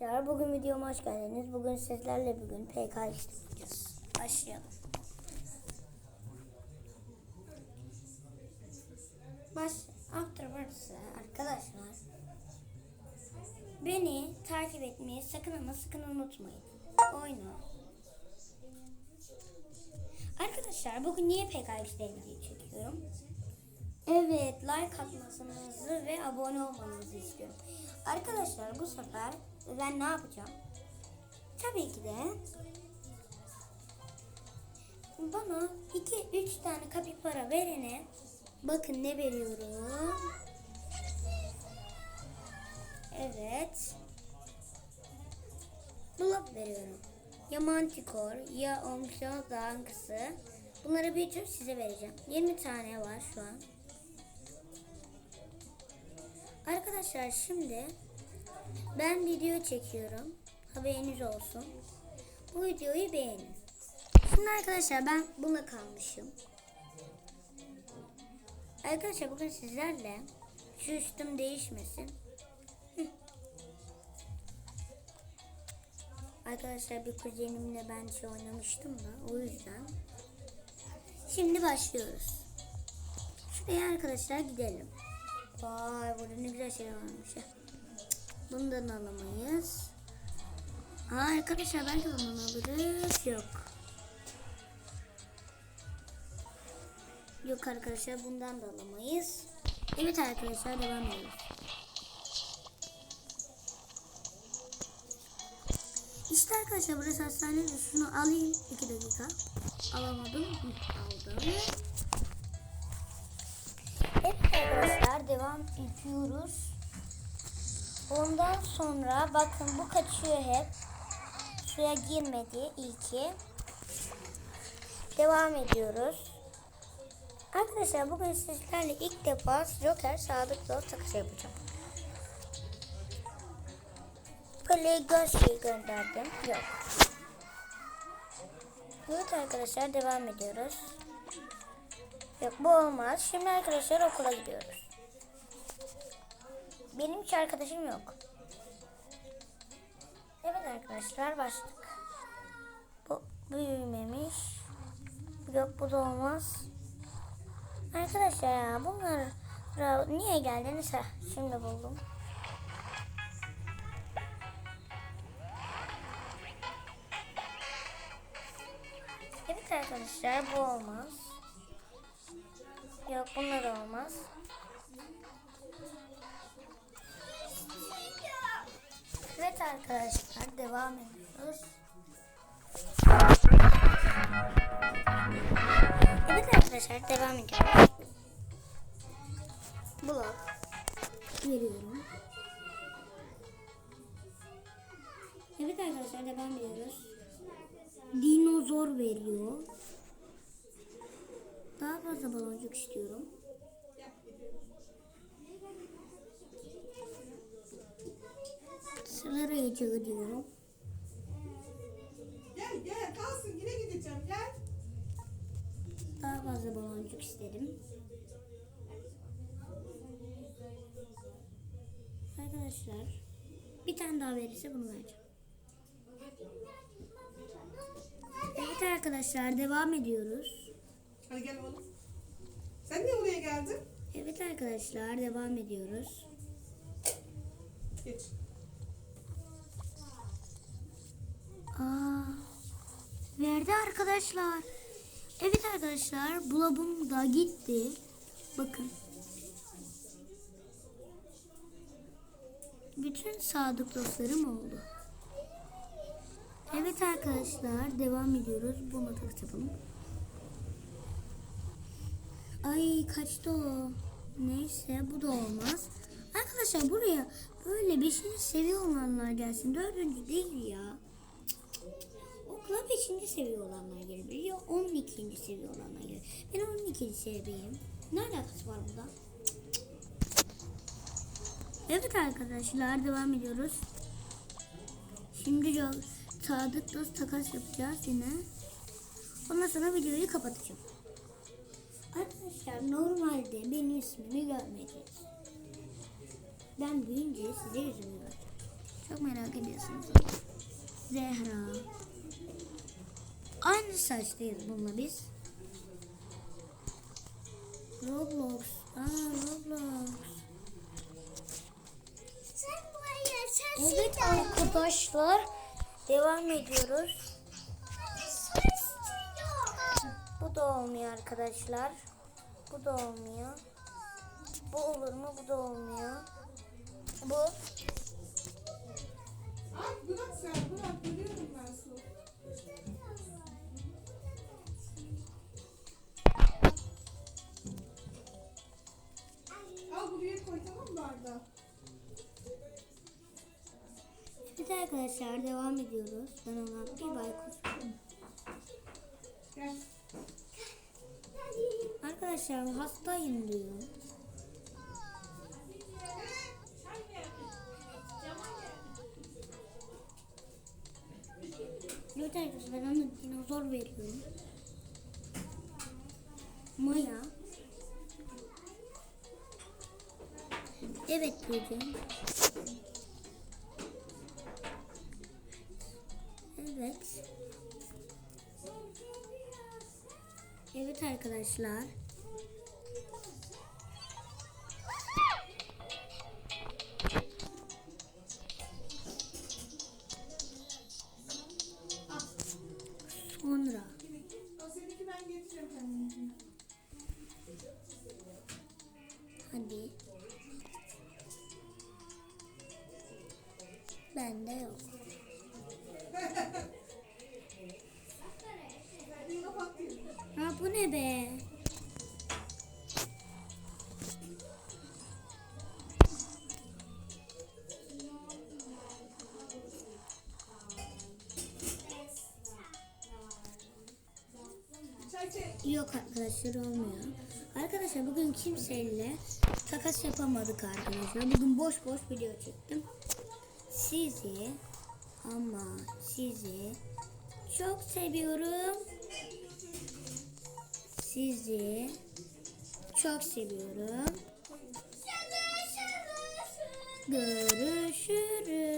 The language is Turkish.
Arkadaşlar bugün videoma hoş geldiniz. Bugün sizlerle bugün PK işleyeceğiz. Başlayalım. Baş Afterwards arkadaşlar. Beni takip etmeyi sakın ama sakın unutmayın. Oyna. Arkadaşlar bugün niye PK işleyeceği çekiyorum? Evet, like atmasınızı ve abone olmanızı istiyorum. Arkadaşlar bu sefer ben ne yapacağım? Tabii ki de bana 2-3 tane kapipara verene bakın ne veriyorum. Evet. Blok veriyorum. Ya mantikor ya omşo dankısı. Bunları büyütüp size vereceğim. 20 tane var şu an. Arkadaşlar şimdi ben video çekiyorum. Haberiniz olsun. Bu videoyu beğenin. Şimdi arkadaşlar ben buna kalmışım. Arkadaşlar bugün sizlerle şu üstüm değişmesin. Arkadaşlar bir kuzenimle ben şey oynamıştım da o yüzden. Şimdi başlıyoruz. Şuraya arkadaşlar gidelim. Vay burada ne güzel şeyler varmış. Bundan alamayız. Aa, arkadaşlar belki bundan alırız. Yok. Yok arkadaşlar bundan da alamayız. Evet arkadaşlar devam edelim. İşte arkadaşlar burası hastane. Şunu alayım. 2 dakika. Alamadım. Aldım. Evet arkadaşlar devam ediyoruz. Ondan sonra bakın bu kaçıyor hep. Suya girmedi ilki. Devam ediyoruz. Arkadaşlar bugün sizlerle ilk defa Joker Sadık Zor takısı yapacağım. Göz şey gönderdim. Yok. Evet arkadaşlar devam ediyoruz. Yok bu olmaz. Şimdi arkadaşlar okula gidiyoruz. Benim hiç arkadaşım yok. Evet arkadaşlar başladık. Bu büyümemiş. Yok bu da olmaz. Arkadaşlar ya bunlar niye geldiniz? Heh, şimdi buldum. Evet arkadaşlar bu olmaz. Yok bunlar olmaz. Arkadaşlar devam ediyoruz. Evet arkadaşlar devam ediyoruz. Blok veriyorum. Evet arkadaşlar devam ediyoruz. Dinozor veriyor. Daha fazla baloncuk istiyorum. Sıraya diyorum. Gel gel kalsın yine gideceğim gel. Daha fazla baloncuk istedim. Arkadaşlar bir tane daha verirse bunu vereceğim. Evet arkadaşlar devam ediyoruz. Hadi gel oğlum. Sen niye buraya geldin? Evet arkadaşlar devam ediyoruz. Geç. Aa, verdi arkadaşlar. Evet arkadaşlar bulabım da gitti. Bakın. Bütün sadık dostlarım oldu. Evet arkadaşlar devam ediyoruz. Bu matak yapalım. Ay kaçtı o. Neyse bu da olmaz. Arkadaşlar buraya böyle 5. seviye olanlar gelsin. 4. değil ya. Okula 5. seviye olanlar gelebilir ya 12. seviye olanlar gelebilir. Ben 12. seviyeyim. Ne alakası var burada? Evet arkadaşlar devam ediyoruz. Şimdi sadık dost takas yapacağız yine. Ondan sonra videoyu kapatacağım. Arkadaşlar normalde benim ismimi görmediniz. Ben büyüyünce size yüzümü göreceğim. Çok merak ediyorsunuz. Zehra. Aynı saçlıyız bununla biz. Roblox. Aa Roblox. Sen buraya sen Evet arkadaşlar. Devam ediyoruz. Bu da olmuyor arkadaşlar. Bu da olmuyor. Bu olur mu? Bu da olmuyor. Bu. Ay bırak sen bırak görüyorum ben arkadaşlar devam ediyoruz. Ben ona bir baykuş. Arkadaşlar hastayım diyor. Evet ben ona dinozor veriyorum. Maya. Evet diyeceğim. Evet. Evet arkadaşlar. Yok arkadaşlar olmuyor. Arkadaşlar bugün kimseyle takas yapamadık arkadaşlar. Bugün boş boş video çektim. Sizi ama sizi çok seviyorum. Sizi çok seviyorum. Görüşürüz.